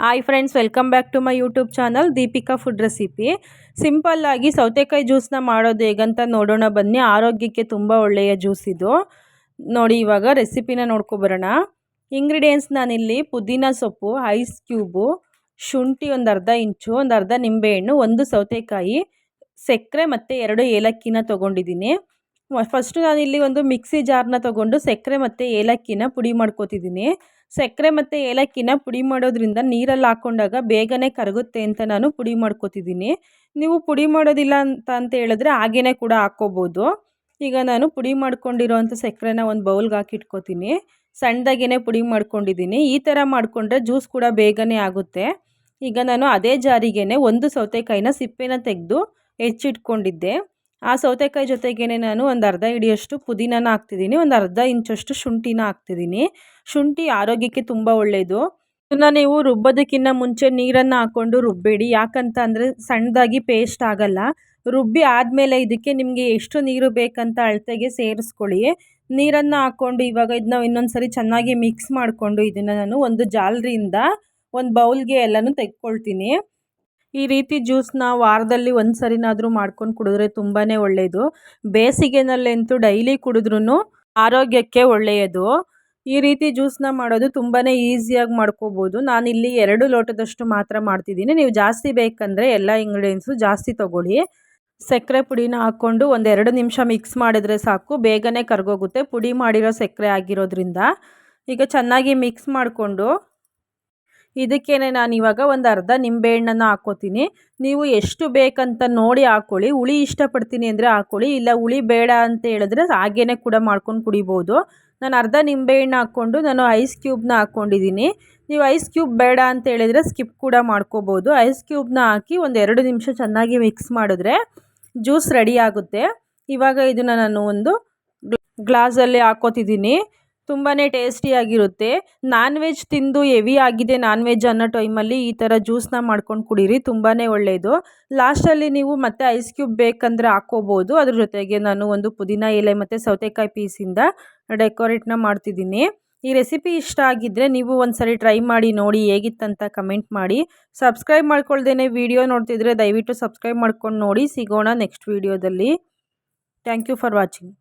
Hi friends welcome back to my YouTube channel Deepika food recipe ಸಿಂಪಲ್ಲಾಗಿ ಸೌತೆಕಾಯಿ ಜ್ಯೂಸನ್ನ ಮಾಡೋದು ಹೇಗಂತ ನೋಡೋಣ ಬನ್ನಿ. ಆರೋಗ್ಯಕ್ಕೆ ತುಂಬ ಒಳ್ಳೆಯ ಜ್ಯೂಸ್ ಇದು. ನೋಡಿ ಇವಾಗ ರೆಸಿಪಿನ ನೋಡ್ಕೊಬರೋಣ ಇಂಗ್ರೀಡಿಯೆಂಟ್ಸ್ ನಾನಿಲ್ಲಿ ಪುದೀನ ಸೊಪ್ಪು ಐಸ್ ಕ್ಯೂಬು ಶುಂಠಿ ಒಂದು ಅರ್ಧ ಇಂಚು, ಒಂದು ಅರ್ಧ ನಿಂಬೆಹಣ್ಣು, ಒಂದು ಸೌತೆಕಾಯಿ, ಸಕ್ಕರೆ ಮತ್ತು ಎರಡು ಏಲಕ್ಕಿನ ತೊಗೊಂಡಿದ್ದೀನಿ. ಫಸ್ಟು ನಾನಿಲ್ಲಿ ಒಂದು ಮಿಕ್ಸಿ ಜಾರ್ನ ತೊಗೊಂಡು ಸಕ್ಕರೆ ಮತ್ತು ಏಲಕ್ಕಿನ ಪುಡಿ ಮಾಡ್ಕೋತಿದ್ದೀನಿ. ಸಕ್ಕರೆ ಮತ್ತು ಏಲಕ್ಕಿನ ಪುಡಿ ಮಾಡೋದ್ರಿಂದ ನೀರಲ್ಲಿ ಹಾಕೊಂಡಾಗ ಬೇಗನೆ ಕರಗುತ್ತೆ ಅಂತ ನಾನು ಪುಡಿ ಮಾಡ್ಕೋತಿದ್ದೀನಿ. ನೀವು ಪುಡಿ ಮಾಡೋದಿಲ್ಲ ಅಂತ ಅಂತ ಹೇಳಿದ್ರೆ ಹಾಗೇ ಕೂಡ ಹಾಕ್ಕೋಬೋದು. ಈಗ ನಾನು ಪುಡಿ ಮಾಡ್ಕೊಂಡಿರೋವಂಥ ಸಕ್ಕರೆನ ಒಂದು ಬೌಲ್ಗೆ ಹಾಕಿಟ್ಕೋತೀನಿ. ಸಣ್ಣದಾಗೇ ಪುಡಿ ಮಾಡ್ಕೊಂಡಿದ್ದೀನಿ. ಈ ಥರ ಮಾಡಿಕೊಂಡ್ರೆ ಜ್ಯೂಸ್ ಕೂಡ ಬೇಗನೆ ಆಗುತ್ತೆ. ಈಗ ನಾನು ಅದೇ ಜಾರಿಗೆ ಒಂದು ಸೌತೆಕಾಯಿನ ಸಿಪ್ಪೆನ ತೆಗೆದು ಹೆಚ್ಚಿಟ್ಕೊಂಡಿದ್ದೆ. ಆ ಸೌತೆಕಾಯಿ ಜೊತೆಗೇ ನಾನು ಒಂದು ಅರ್ಧ ಹಿಡಿಯಷ್ಟು ಪುದೀನನ ಹಾಕ್ತಿದ್ದೀನಿ, ಒಂದು ಅರ್ಧ ಇಂಚಷ್ಟು ಶುಂಠಿನ ಹಾಕ್ತಿದ್ದೀನಿ. ಶುಂಠಿ ಆರೋಗ್ಯಕ್ಕೆ ತುಂಬ ಒಳ್ಳೆಯದು ಇದನ್ನು ನೀವು ರುಬ್ಬೋದಕ್ಕಿಂತ ಮುಂಚೆ ನೀರನ್ನು ಹಾಕ್ಕೊಂಡು ರುಬ್ಬೇಡಿ. ಯಾಕಂತ ಅಂದರೆ ಸಣ್ಣದಾಗಿ ಪೇಸ್ಟ್ ಆಗಲ್ಲ. ರುಬ್ಬಿ ಆದಮೇಲೆ ಇದಕ್ಕೆ ನಿಮಗೆ ಎಷ್ಟು ನೀರು ಬೇಕಂತ ಅಳತೆಗೆ ಸೇರಿಸ್ಕೊಳ್ಳಿ. ನೀರನ್ನು ಹಾಕ್ಕೊಂಡು ಇವಾಗ ಇದನ್ನ ಇನ್ನೊಂದು ಸರಿ ಚೆನ್ನಾಗಿ ಮಿಕ್ಸ್ ಮಾಡಿಕೊಂಡು ಇದನ್ನು ನಾನು ಒಂದು ಜಾಲರಿಯಿಂದ ಒಂದು ಬೌಲ್ಗೆ ಎಲ್ಲನೂ ತೆಗೆದುಕೊಳ್ತೀನಿ ಈ ರೀತಿ ಜ್ಯೂಸ್ನ ವಾರದಲ್ಲಿ ಒಂದು ಸರಿನಾದರೂ ಮಾಡ್ಕೊಂಡು ಕುಡಿದ್ರೆ ತುಂಬಾ ಒಳ್ಳೆಯದು ಬೇಸಿಗೆನಲ್ಲಂತೂ ಡೈಲಿ ಕುಡಿದ್ರೂ ಆರೋಗ್ಯಕ್ಕೆ ಒಳ್ಳೆಯದು. ಈ ರೀತಿ ಜ್ಯೂಸನ್ನ ಮಾಡೋದು ತುಂಬಾ ಈಸಿಯಾಗಿ ಮಾಡ್ಕೋಬೋದು. ನಾನಿಲ್ಲಿ ಎರಡು ಲೋಟದಷ್ಟು ಮಾತ್ರ ಮಾಡ್ತಿದ್ದೀನಿ. ನೀವು ಜಾಸ್ತಿ ಬೇಕಂದರೆ ಎಲ್ಲ ಇಂಗ್ರೀಡಿಯೆಂಟ್ಸು ಜಾಸ್ತಿ ತೊಗೊಳ್ಳಿ. ಸಕ್ಕರೆ ಪುಡಿನ ಹಾಕ್ಕೊಂಡು ಒಂದೆರಡು ನಿಮಿಷ ಮಿಕ್ಸ್ ಮಾಡಿದ್ರೆ ಸಾಕು. ಬೇಗನೆ ಕರ್ಗೋಗುತ್ತೆ. ಪುಡಿ ಮಾಡಿರೋ ಸಕ್ಕರೆ ಆಗಿರೋದ್ರಿಂದ. ಈಗ ಚೆನ್ನಾಗಿ ಮಿಕ್ಸ್ ಮಾಡಿಕೊಂಡು ಇದಕ್ಕೇನೆ ನಾನು ಇವಾಗ ಒಂದು ಅರ್ಧ ನಿಂಬೆಹಣ್ಣನ್ನು ಹಾಕ್ಕೋತೀನಿ. ನೀವು ಎಷ್ಟು ಬೇಕಂತ ನೋಡಿ ಹಾಕ್ಕೊಳ್ಳಿ. ಹುಳಿ ಇಷ್ಟಪಡ್ತೀನಿ ಅಂದರೆ ಹಾಕ್ಕೊಳ್ಳಿ. ಇಲ್ಲ, ಹುಳಿ ಬೇಡ ಅಂತ ಹೇಳಿದ್ರೆ ಹಾಗೇ ಕೂಡ ಮಾಡ್ಕೊಂಡು ಕುಡಿಬೋದು. ನಾನು ಅರ್ಧ ನಿಂಬೆಹಣ್ಣು ಹಾಕ್ಕೊಂಡು ನಾನು ಐಸ್ ಕ್ಯೂಬ್ನ ಹಾಕ್ಕೊಂಡಿದ್ದೀನಿ. ನೀವು ಐಸ್ ಕ್ಯೂಬ್ ಬೇಡ ಅಂತ ಹೇಳಿದರೆ ಸ್ಕಿಪ್ ಕೂಡ ಮಾಡ್ಕೋಬೋದು. ಐಸ್ ಕ್ಯೂಬ್ನ ಹಾಕಿ ಒಂದು ಎರಡು ನಿಮಿಷ ಚೆನ್ನಾಗಿ ಮಿಕ್ಸ್ ಮಾಡಿದ್ರೆ ಜ್ಯೂಸ್ ರೆಡಿ ಆಗುತ್ತೆ. ಇವಾಗ ಇದನ್ನು ನಾನು ಒಂದು ಗ್ಲಾಸಲ್ಲಿ ಹಾಕ್ಕೋತಿದ್ದೀನಿ. ತುಂಬಾ ಟೇಸ್ಟಿಯಾಗಿರುತ್ತೆ ನಾನ್ ವೆಜ್ ತಿಂದು ಹೆವಿ ಆಗಿದೆ ನಾನ್ ವೆಜ್ ಅನ್ನೋ ಟೈಮಲ್ಲಿ ಈ ಥರ ಜ್ಯೂಸನ್ನ ಮಾಡ್ಕೊಂಡು ಕುಡೀರಿ ತುಂಬಾ ಒಳ್ಳೆಯದು ಲಾಸ್ಟಲ್ಲಿ ನೀವು ಮತ್ತೆ ಐಸ್ ಕ್ಯೂಬ್ ಬೇಕಂದರೆ ಹಾಕ್ಕೋಬೋದು. ಅದ್ರ ಜೊತೆಗೆ ನಾನು ಒಂದು ಪುದೀನ ಎಲೆ ಮತ್ತು ಸೌತೆಕಾಯಿ ಪೀಸಿಂದ ಡೆಕೋರೇಟ್ನ ಮಾಡ್ತಿದ್ದೀನಿ. ಈ ರೆಸಿಪಿ ಇಷ್ಟ ಆಗಿದ್ದರೆ ನೀವು ಒಂದು ಸರಿ ಟ್ರೈ ಮಾಡಿ, ನೋಡಿ ಹೇಗಿತ್ತಂತ ಕಮೆಂಟ್ ಮಾಡಿ. ಸಬ್ಸ್ಕ್ರೈಬ್ ಮಾಡ್ಕೊಳ್ದೇ ವಿಡಿಯೋ ನೋಡ್ತಿದ್ರೆ ದಯವಿಟ್ಟು ಸಬ್ಸ್ಕ್ರೈಬ್ ಮಾಡ್ಕೊಂಡು ನೋಡಿ. ಸಿಗೋಣ ನೆಕ್ಸ್ಟ್ ವೀಡಿಯೋದಲ್ಲಿ. Thank you for watching.